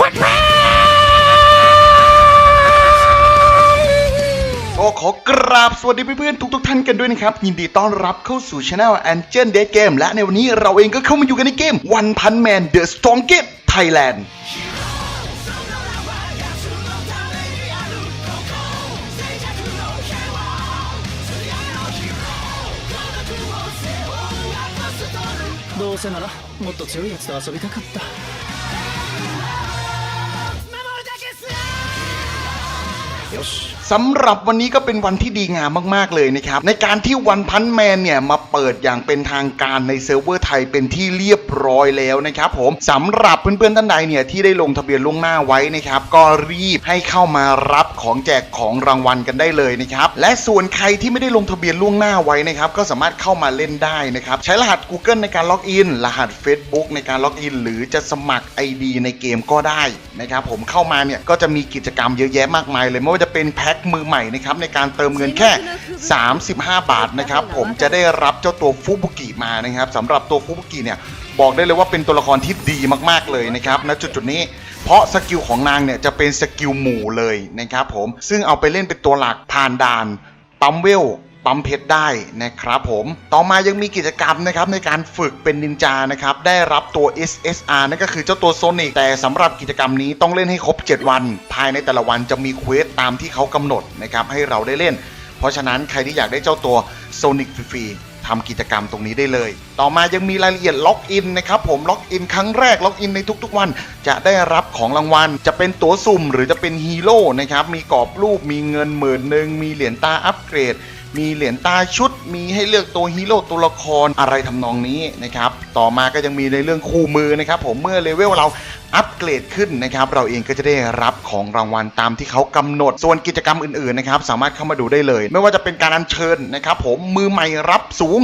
วัดแม่ ก็ขอกราบสวัสดีเพื่อนๆทุกๆท่านกันด้วยนะครับ ยินดีต้อนรับเข้าสู่ช anel Angel Dead Game และในวันนี้เราเองก็เข้ามาอยู่กันในเกม One Punch Man The Strongest Thailand どうせならもっと強いやつと遊びたかった Adiós. สำหรับวันนี้ก็เป็นวันที่ดีงามมาก ๆ เลยนะครับ ในการที่วันพันแมนเนี่ย มาเปิดอย่างเป็นทางการในเซิร์ฟเวอร์ไทยเป็นที่เรียบร้อยแล้วนะครับผมสำหรับเพื่อนๆท่านใดเนี่ย ที่ได้ลงทะเบียนล่วงหน้าไว้นะครับ ก็รีบให้เข้ามารับของแจกของรางวัลกันได้เลยนะครับ และส่วนใครที่ไม่ได้ลงทะเบียนล่วงหน้าไว้นะครับก็สามารถเข้ามาเล่นได้นะครับใช้รหัส Google ในการล็อกอินรหัส Facebook ในการล็อกอินหรือจะสมัคร ID ในเกมก็ได้นะครับผมเข้ามาเนี่ยก็จะมีกิจกรรมเยอะแยะมากมายเลยไม่ว่าจะเป็นแพ็คมือใหม่นะครับในการเติมเงินแค่ 35 บาทนะครับผมจะได้รับเจ้าตัวฟูบุกิมานะครับสำหรับตัวฟูบุกิเนี่ยบอกได้เลยว่าเป็นตัวละครที่ดีมากๆเลยนะครับณจุดจุดๆนี้เพราะสกิลของนางเนี่ยจะเป็นสกิลหมู่เลยนะครับผมซึ่งเอาไปเล่นเป็นตัวหลักผ่านด่านปั๊มเวล ปั๊มเพชรได้นะครับผมต่อมายังมีกิจกรรมนะครับในการฝึกเป็นนินจานะครับได้รับตัว SSR นั่นก็คือเจ้าตัวโซนิกแต่สำหรับกิจกรรมนี้ต้องเล่นให้ครบ 7 วัน ภายในแต่ละวันจะมีเควสตามที่เขากำหนดนะครับให้เราได้เล่น เพราะฉะนั้นใครที่อยากได้เจ้าตัวโซนิกฟรีทำกิจกรรมตรงนี้ได้เลย ต่อมายังมีรายละเอียดล็อกอินนะครับผมล็อกอินครั้งแรกล็อกอินในทุกๆวัน จะได้รับของรางวัล จะเป็นตั๋วสุ่มหรือจะเป็นฮีโร่นะครับ มีกรอบรูป มีเงินหมื่นหนึ่งมีเหรียญตาอัปเกรด มีเหรียญตาชุด มีให้เลือกตัวฮีโร่ตัวละครอะไรทำนองนี้นะครับ ต่อมาก็ยังมีในเรื่องคู่มือนะครับ ผมเมื่อเลเวลเราอัปเกรดขึ้นนะครับ เราเองก็จะได้รับของรางวัลตามที่เขากำหนด ส่วนกิจกรรมอื่นๆนะครับ สามารถเข้ามาดูได้เลย ไม่ว่าจะเป็นการอัญเชิญนะครับ ผมมือใหม่รับสูง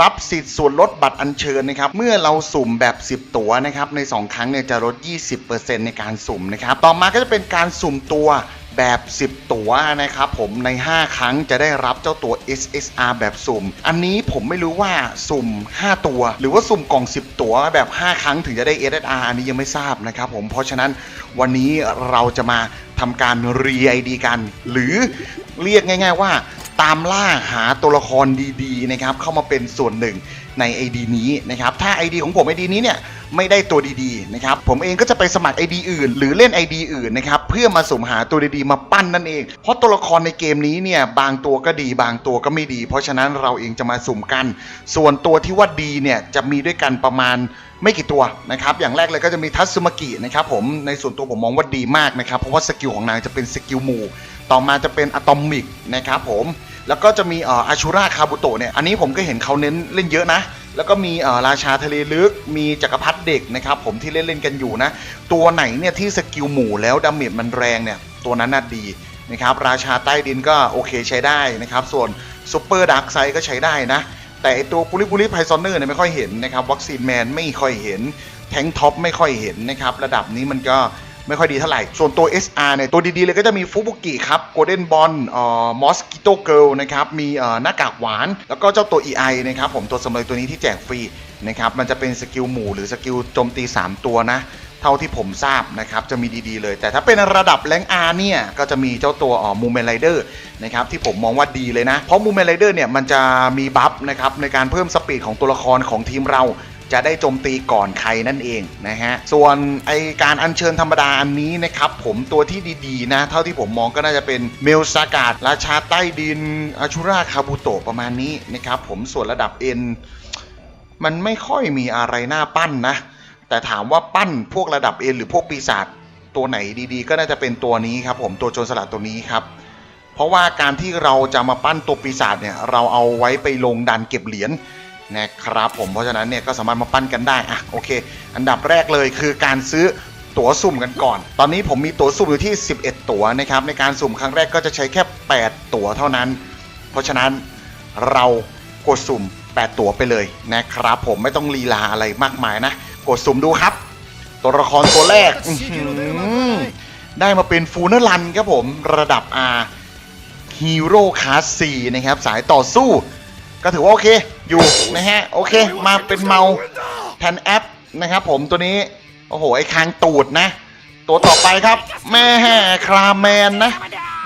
รับสิทธิ์ส่วนลดบัตรอัญเชิญนะครับ เมื่อเราสุ่มแบบ 10 ตัวนะครับ ใน 2 ครั้งเนี่ยจะลด 20%ในการสุ่มนะครับ ต่อมาก็จะเป็นการสุ่มตัว แบบ 10 ตั๋วนะครับผมใน 5 ครั้งจะได้รับเจ้าตัว SSR แบบสุ่ม อันนี้ผมไม่รู้ว่าสุ่ม 5 ตัว หรือว่าสุ่มกล่อง 10 ตั๋วแบบ 5 ครั้งถึงจะได้ SSR อันนี้ยังไม่ทราบนะครับผมเพราะฉะนั้นวันนี้เราจะมาทำการรีไอดีกัน หรือเรียกง่าย ๆว่า ตามล่าหาตัวละครดีๆนะครับเข้ามาเป็นส่วนหนึ่งใน ID นี้นะครับถ้า ID ของผม ID นี้เนี่ยไม่ได้ตัวดีๆนะครับผมเองก็จะไปสมัคร ID อื่น หรือเล่น ID อื่นนะครับเพื่อมาสุ่มหาตัวดีๆมาปั้นนั่นเอง เพราะตัวละครในเกมนี้เนี่ยบางตัวก็ดีบางตัวก็ไม่ดี เพราะฉะนั้นเราเองจะมาสุ่มกัน ส่วนตัวที่ว่าดีเนี่ยจะมีด้วยกันประมาณไม่กี่ตัวนะครับอย่างแรกเลยก็จะมีทัตสึมากินะครับผมในส่วนตัวผมมองว่าดีมากนะครับเพราะว่าสกิลของนางจะเป็นสกิลหมู่ ต่อมาจะเป็นอะตอมิกนะครับผมแล้วก็จะมีอ่ออาชูราคาบุโตเนี่ยอันนี้ผมก็เห็นเขาเน้นเล่นเยอะนะ แล้วก็มีอ่ราชาทะเลลึกมีจักรพรรดิเด็กนะครับผมที่เล่นเล่นกันอยู่นะ ตัวไหนเนี่ยที่สกิลหมู่แล้วดาเมจมันแรงเนี่ยตัวนั้นน่ะดีนะครับราชาใต้ดินก็โอเคใช้ได้นะครับ ส่วนซูเปอร์ดาร์กไซก็ใช้ได้นะ แต่ตัวปุริปุริไพซอนเนอร์เนี่ยไม่ค่อยเห็นนะครับวัคซีนแมนไม่ค่อยเห็นแทงท็อปไม่ค่อยเห็นนะครับระดับนี้มันก็ ไม่ค่อยดีเท่าไหร่ ส่วนตัว SR เนี่ยตัวดีๆ เลยก็จะมีฟูบุกิครับโกลเด้นบอลเอ่อมอสกิโตเกิลนะครับมีเอ่อหน้ากากหวาน แล้วก็เจ้าตัว EI นะครับผมตัวสำเร็จตัวนี้ที่แจกฟรีนะครับมันจะเป็นสกิลหมู่หรือสกิลโจมตี 3 ตัวนะเท่าที่ผมทราบนะครับจะมีดีๆเลย แต่ถ้าเป็นระดับแรงอาเนี่ยก็จะมีเจ้าตัวอ๋อมูเมนไรเดอร์นะครับที่ผมมองว่าดีเลยนะ เพราะมูเมนไรเดอร์เนี่ยมันจะมีบัฟนะครับในการเพิ่มสปีดของตัวละครของทีมเรา จะได้โจมตีก่อนใครนั่นเองนะฮะ ส่วนไอการอัญเชิญธรรมดาอันนี้นะครับผมตัวที่ดีๆนะ เท่าที่ผมมองก็น่าจะเป็นเมลซากาดราชาใต้ดินอาชูราคาบุโตประมาณนี้นะครับผมส่วนระดับ N มันไม่ค่อยมีอะไรน่าปั้นนะ แต่ถามว่าปั้นพวกระดับ N หรือพวกปีศาจตัวไหนดีๆ ก็น่าจะเป็นตัวนี้ครับผมตัวโจรสลัดตัวนี้ครับเพราะว่าการที่เราจะมาปั้นตัวปีศาจเนี่ยเราเอาไว้ไปลงดันเก็บเหรียญ นะครับผมเพราะฉะนั้นเนี่ยก็สามารถมาปั้นกันได้อะโอเค อันดับแรกเลยคือการซื้อตั๋วสุ่มกันก่อน ตอนนี้ผมมีตั๋วสุ่มอยู่ที่ 11 ตั๋วนะครับ ในการสุ่มครั้งแรกก็จะใช้แค่ 8 ตั๋วเท่านั้น เพราะฉะนั้นเรากดสุ่ม 8 ตั๋วไปเลยนะครับผมไม่ต้องลีลาอะไรมากมายนะ กดสุ่มดูครับ ตัวละครตัวแรก ได้มาเป็นฟูเนอร์ลันครับผม ระดับ R ฮีโร่คลาสสี่นะครับ สายต่อสู้ ก็ถือว่าโอเคอยู่นะฮะโอเค มาเป็นเมาแทนแอปนะครับผมตัวนี้ โอ้โห ไอ้คางตูดนะ ตัวต่อไปครับ แม่แห่คลาแมนนะ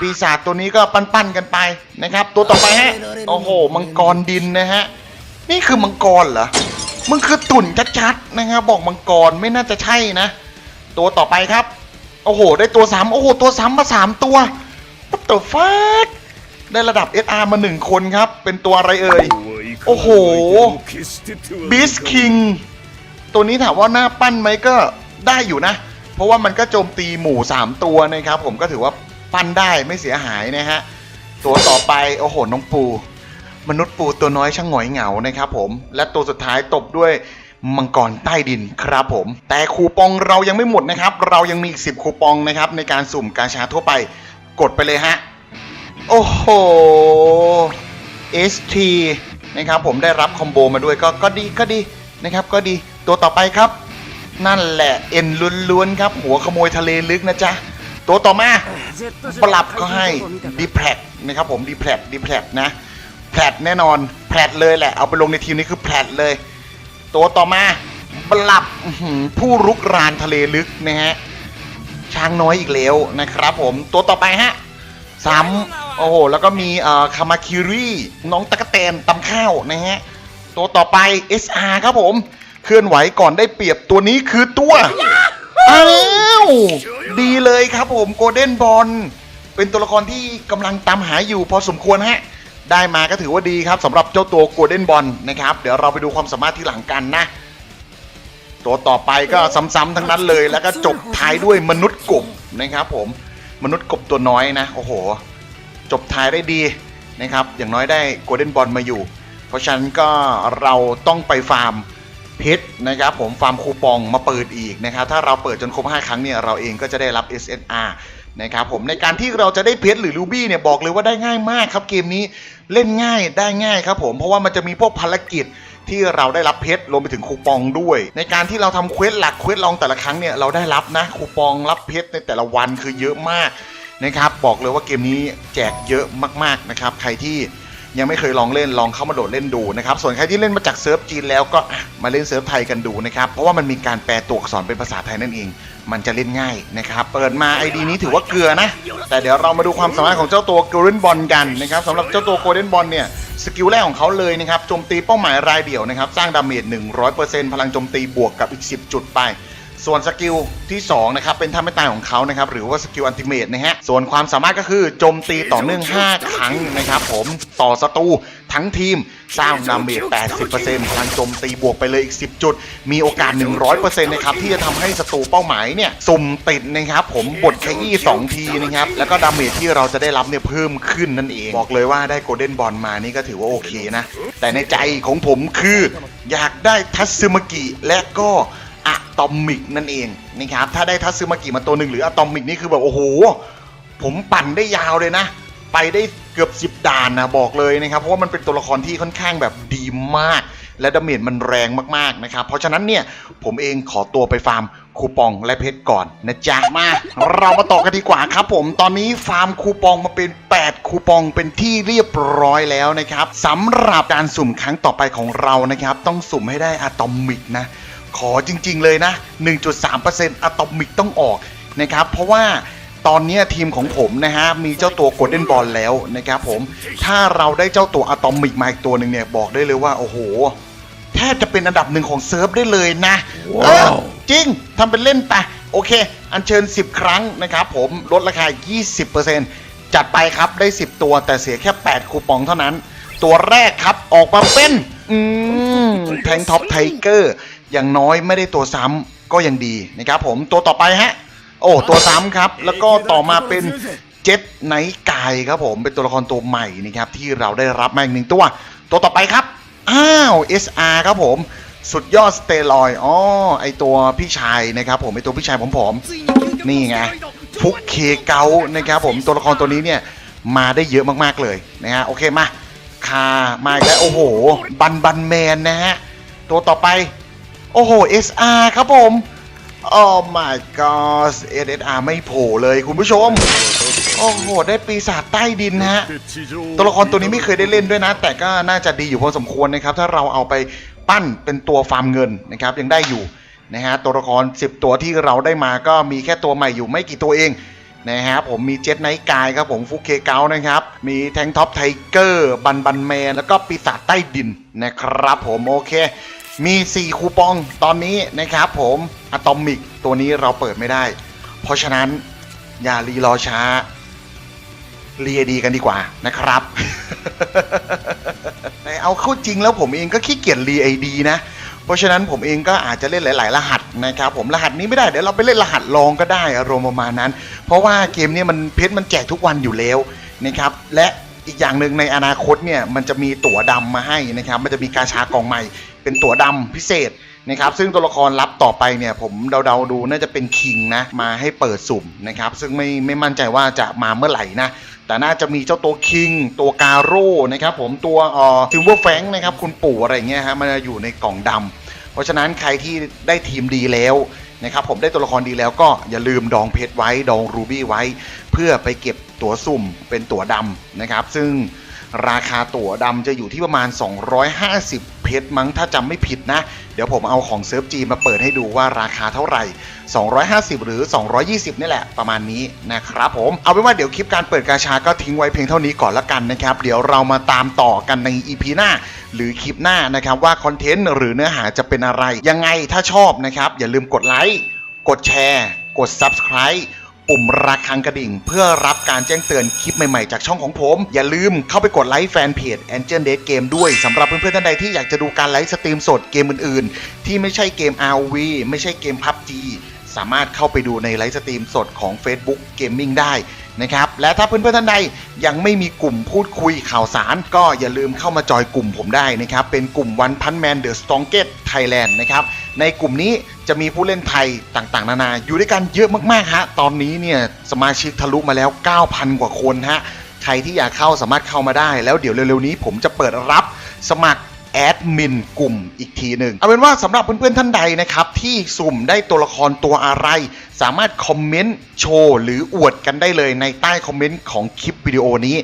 ปีศาจตัวนี้ก็ปั้นๆกันไปนะครับ ตัวต่อไปฮะโอ้โห มังกรดินนะฮะ นี่คือมังกรเหรอมึงคือตุ่นชัดๆนะครับบอกมังกรไม่น่าจะใช่นะ ตัวต่อไปครับ โอ้โห ได้ตัวซ้ำโอ้โห ตัวซ้ำมาสามตัว What the fuck ได้ระดับ SR มาหนึ่งคนครับ เป็นตัวอะไรเอ่ย โอ้โหบิสคิงตัวนี้ถามว่าหน้าปั้นไหมก็ได้อยู่นะ เพราะว่ามันก็โจมตีหมู่ 3 ตัวนะครับ ผมก็ถือว่าปั้นได้ไม่เสียหายนะฮะ ตัวต่อไป โอ้โห น้องปู มนุษย์ปูตัวน้อยช่างหงอยเหงานะครับผมและตัวสุดท้ายตบด้วยมังกรใต้ดินครับผม แต่คูปองเรายังไม่หมดนะครับ เรายังมีอีก 10 คูปองนะครับในการสุ่มกาชาทั่วไป กดไปเลยฮะ โอ้โห ST นะครับผมได้รับคอมโบมาด้วยก็ก็ดีก็ดีนะครับก็ดีตัวต่อไปครับ นั่นแหละเอ็นล้วนๆครับ หัวขโมยทะเลลึกนะจ๊ะ ตัวต่อมาปรับก็ให้ดีแพลตนะครับผมดีแพลตดีแพลตนะแพลตแน่นอนแพลตเลยแหละเอาไปลงในทีมนี้คือแพลตเลย ตัวต่อมาปรับผู้รุกรานทะเลลึกนะฮะช้างน้อยอีกแล้วนะครับผมตัวต่อไปฮะซ้ำ โอ้โห แล้วก็มีเอ่อคามาคิรีน้องตะกะแตนตำข้าวนะฮะ ตัวต่อไป SR ครับผม เคลื่อนไหวก่อนได้เปรียบตัวนี้คือตัว อ้าว ดีเลยครับผมโกลเด้นบอลเป็นตัวละครที่กำลังตามหาอยู่พอสมควรฮะ ได้มาก็ถือว่าดีครับสำหรับเจ้าตัวโกลเด้นบอลนะครับ เดี๋ยวเราไปดูความสามารถที่หลังกันนะ ตัวต่อไปก็ซ้ำๆทั้งนั้นเลย แล้วก็จบท้ายด้วยมนุษย์กบนะครับผมมนุษย์กบตัวน้อยนะ โอ้โห จบท้ายได้ดีนะครับ อย่างน้อยได้โกลเด้นบอลมาอยู่ เพราะฉะนั้นก็เราต้องไปฟาร์มเพชรนะครับผมฟาร์มคูปองมาเปิดอีกนะครับ ถ้าเราเปิดจนครบ 5 ครั้งเนี่ยเราเองก็จะได้รับ SNR นะครับผมในการที่เราจะได้เพชรหรือรูบี้เนี่ยบอกเลยว่าได้ง่ายมากครับเกมนี้เล่นง่ายได้ง่ายครับผมเพราะว่ามันจะมีพวกภารกิจที่เราได้รับเพชรรวมไปถึงคูปองด้วย ในการที่เราทำเควสหลักเควสรองแต่ละครั้งเนี่ยเราได้รับนะคูปองรับเพชรในแต่ละวันคือเยอะมาก นะครับบอกเลยว่าเกมนี้แจกเยอะมากๆนะครับใครที่ยังไม่เคยลองเล่นลองเข้ามาโหลดเล่นดูนะครับส่วนใครที่เล่นมาจากเซิร์ฟจีนแล้วก็มาเล่นเซิร์ฟไทยกันดูนะครับเพราะว่ามันมีการแปลตัวอักษรเป็นภาษาไทยนั่นเอง มันจะเล่นง่ายนะครับเปิดมา ID นี้ถือว่าเกลือนะ แต่เดี๋ยวเรามาดูความสามารถของเจ้าตัว Golden Ball กันนะครับสำหรับเจ้าตัว Golden Ball เนี่ยสกิลแรกของเขาเลยนะครับโจมตีเป้าหมายรายเดี่ยวนะครับสร้างดาเมจ100%พลังโจมตีบวกกับอีก 10 จุดไป ส่วนสกิลที่2นะครับเป็นท่าไม่ตายของเขานะครับหรือว่าสกิลอันติเมตนะฮะส่วนความสามารถก็คือโจมตีต่อเนื่อง 5 ครั้งนะครับผมต่อศัตรูทั้งทีมสร้างดาเมจ80%พลังโจมตีบวกไปเลยอีก 10 จุด มีโอกาส 100%นะครับที่จะทำให้ศัตรูเป้าหมายเนี่ยสุ่มติดนะครับผมบทขยี้2ทีนะครับแล้วก็ดาเมจที่เราจะได้รับเนี่ยเพิ่มขึ้นนั่นเอง บอกเลยว่าได้โกลเด้นบอลมานี่ก็ถือว่าโอเคนะ แต่ในใจของผมคืออยากได้ทัตซึมกิและก็ ตอมิกนั่นเองนะครับถ้าได้ทัตซึมากิมาตัวหนึ่งหรืออะตอมิกนี่คือแบบโอ้โห ผมปั่นได้ยาวเลยนะ ไปได้เกือบ 10 ด่านนะบอกเลยนะครับ เพราะว่ามันเป็นตัวละครที่ค่อนข้างแบบดีมาก และดาเมจมันแรงมากๆนะครับ เพราะฉะนั้นเนี่ยผมเองขอตัวไปฟาร์มคูปองและเพชรก่อนนะจ๊ะมาเรามาต่อกันดีกว่าครับผมตอนนี้ฟาร์มคูปองมาเป็น 8 คูปองเป็นที่เรียบร้อยแล้วนะครับสำหรับการสุ่มครั้งต่อไปของเรานะครับ ต้องสุ่มให้ได้อะตอมิกนะ ขอจริง ๆ เลยนะ 1.3%อะตอมิกต้องออกนะครับ เพราะว่าตอนเนี้ยทีมของผมนะฮะมีเจ้าตัวโกลเด้นบอลแล้วนะครับผมถ้าเราได้เจ้าตัวอะตอมิกมาอีกตัวหนึ่งเนี่ยบอกได้เลยว่า โอ้โหแทบจะเป็นอันดับหนึ่งของเซิร์ฟได้เลยนะเออจริงทำเป็นเล่นไปโอเค อัญเชิญ 10 ครั้งนะครับผมลดราคา 20%จัดไปครับได้ 10 ตัวแต่เสียแค่ 8 คูปองเท่านั้น ตัวแรกครับออกมาเป็น อืมแทงท็อปไทเกอร์ อย่างน้อยไม่ได้ตัวซ้ำก็ยังดีนะครับผมตัวต่อไปฮะ โอ้ตัวซ้ำครับ แล้วก็ต่อมาเป็นเจ็ตไนท์กายครับผมเป็นตัวละครตัวใหม่นะครับที่เราได้รับมาอีกหนึ่งตัว ตัวต่อไปครับอ้าว SR ครับผมสุดยอดสเตลอยอ๋อไอตัวพี่ชายนะครับผมไอตัวพี่ชายผมผอมๆนี่ไงฟุกเคเกานะครับผมตัวละครตัวนี้เนี่ยมาได้เยอะมากๆเลยนะฮะโอเคมาคามาอีกแล้วโอ้โห บันบันแมนนะฮะตัวต่อไป โอ้โห SR ครับผม โอ้ my god SSR ไม่โผล่เลยคุณผู้ชม โอ้โห ได้ปีศาจใต้ดินฮะ ตัวละครตัวนี้ไม่เคยได้เล่นด้วยนะ แต่ก็น่าจะดีอยู่พอสมควรนะครับ ถ้าเราเอาไปปั้นเป็นตัวฟาร์มเงินนะครับ ยังได้อยู่นะฮะ ตัวละคร 10 ตัวที่เราได้มาก็มีแค่ตัวใหม่อยู่ไม่กี่ตัวเองนะฮะผมมีเจ็ตไนท์กายครับผมฟุกเคเกานะครับ มีแทงท็อปไทเกอร์ บันบันแมน แล้วก็ปีศาจใต้ดินนะครับผมโอเค มี 4 คูปองตอนนี้นะครับผมอะตอมิกตัวนี้เราเปิดไม่ได้ เพราะฉะนั้นอย่ารีรอช้าเรียดีกันดีกว่านะครับแต่เอาเข้าจริงแล้วผมเองก็ขี้เกียจรีไอดีนะ เพราะฉะนั้นผมเองก็อาจจะเล่นหลาย ๆ รหัสนะครับ ผมรหัสนี้ไม่ได้เดี๋ยวเราไปเล่นรหัสรองก็ได้อารมณ์ประมาณนั้น เพราะว่าเกมนี้มันเพชรมันแจกทุกวันอยู่แล้วนะครับ และอีกอย่างหนึ่งในอนาคตเนี่ยมันจะมีตั๋วดำมาให้นะครับ มันจะมีกาชากองใหม่ เป็นตั๋วดำพิเศษนะครับซึ่งตัวละครลับต่อไปเนี่ยผมเดาๆดูน่าจะเป็นคิงนะมาให้เปิดสุ่มนะครับซึ่งไม่ไม่มั่นใจว่าจะมาเมื่อไหร่นะแต่น่าจะมีเจ้าตัวคิงตัวกาโร่นะครับผมตัวเอ่อซิลเวอร์แฟงนะครับคุณปู่อะไรเงี้ยฮะมันจะอยู่ในกล่องดำเพราะฉะนั้นใครที่ได้ทีมดีแล้วนะครับผมได้ตัวละครดีแล้วก็อย่าลืมดองเพชรไว้ดองรูบี้ไว้ เพื่อไปเก็บตั๋วสุ่มเป็นตั๋วดำนะครับซึ่ง ราคาตั๋วดำจะอยู่ที่ประมาณ 250 เพชรมั้งถ้าจำไม่ผิดนะ เดี๋ยวผมเอาของเซิร์ฟจีมาเปิดให้ดูว่าราคาเท่าไหร่ 250 หรือ 220 นี่แหละประมาณนี้นะครับผม เอาเป็นว่าเดี๋ยวคลิปการเปิดกาชาก็ทิ้งไว้เพียงเท่านี้ก่อนละกันนะครับ เดี๋ยวเรามาตามต่อกันใน EP หน้า หรือคลิปหน้านะครับว่าคอนเทนต์หรือเนื้อหาจะเป็นอะไร ยังไงถ้าชอบนะครับอย่าลืมกดไลค์กดแชร์ กด Subscribe ปุ่มระฆังกระดิ่ง เพื่อรับการแจ้งเตือนคลิปใหม่ๆ จากช่องของผม อย่าลืมเข้าไปกดไลค์แฟนเพจ Angel Date Game ด้วยสำหรับเพื่อนๆท่านใดที่อยากจะดูการไลฟ์สตรีมสดเกมอื่นๆ ที่ไม่ใช่เกม ROV ไม่ใช่เกม PUBG สามารถเข้าไปดูในไลฟ์สตรีมสดของ Facebook Gaming ได้ นะครับและถ้าเพื่อนๆท่านใดยังไม่มีกลุ่มพูดคุยข่าวสาร ก็อย่าลืมเข้ามาจอยกลุ่มผมได้นะครับเป็นกลุ่ม One Punch Man The Strongest Thailand นะครับในกลุ่มนี้จะมีผู้เล่นไทยต่างๆ นานา อยู่ด้วยกันเยอะมากๆฮะตอนนี้เนี่ยสมาชิกทะลุมาแล้ว 9,000 กว่าคนฮะใครที่อยากเข้าสามารถเข้ามาได้ แล้วเดี๋ยวเร็วๆนี้ผมจะเปิดรับสมัคร แอดมินกลุ่มอีกทีหนึ่งเอาเป็นว่าสำหรับเพื่อนๆท่านใดนะครับที่สุ่มได้ตัวละครตัวอะไร สามารถคอมเมนต์โชว์หรืออวดกันได้เลยในใต้คอมเมนต์ของคลิปวิดีโอนี้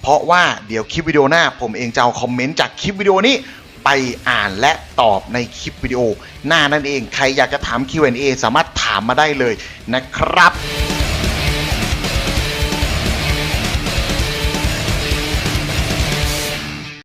เพราะว่าเดี๋ยวคลิปวิดีโอหน้า ผมเองจะเอาคอมเมนต์จากคลิปวิดีโอนี้ไปอ่านและตอบในคลิปวิดีโอ หน้านั่นเองใครอยากจะถาม Q&A สามารถถามมาได้เลยนะครับ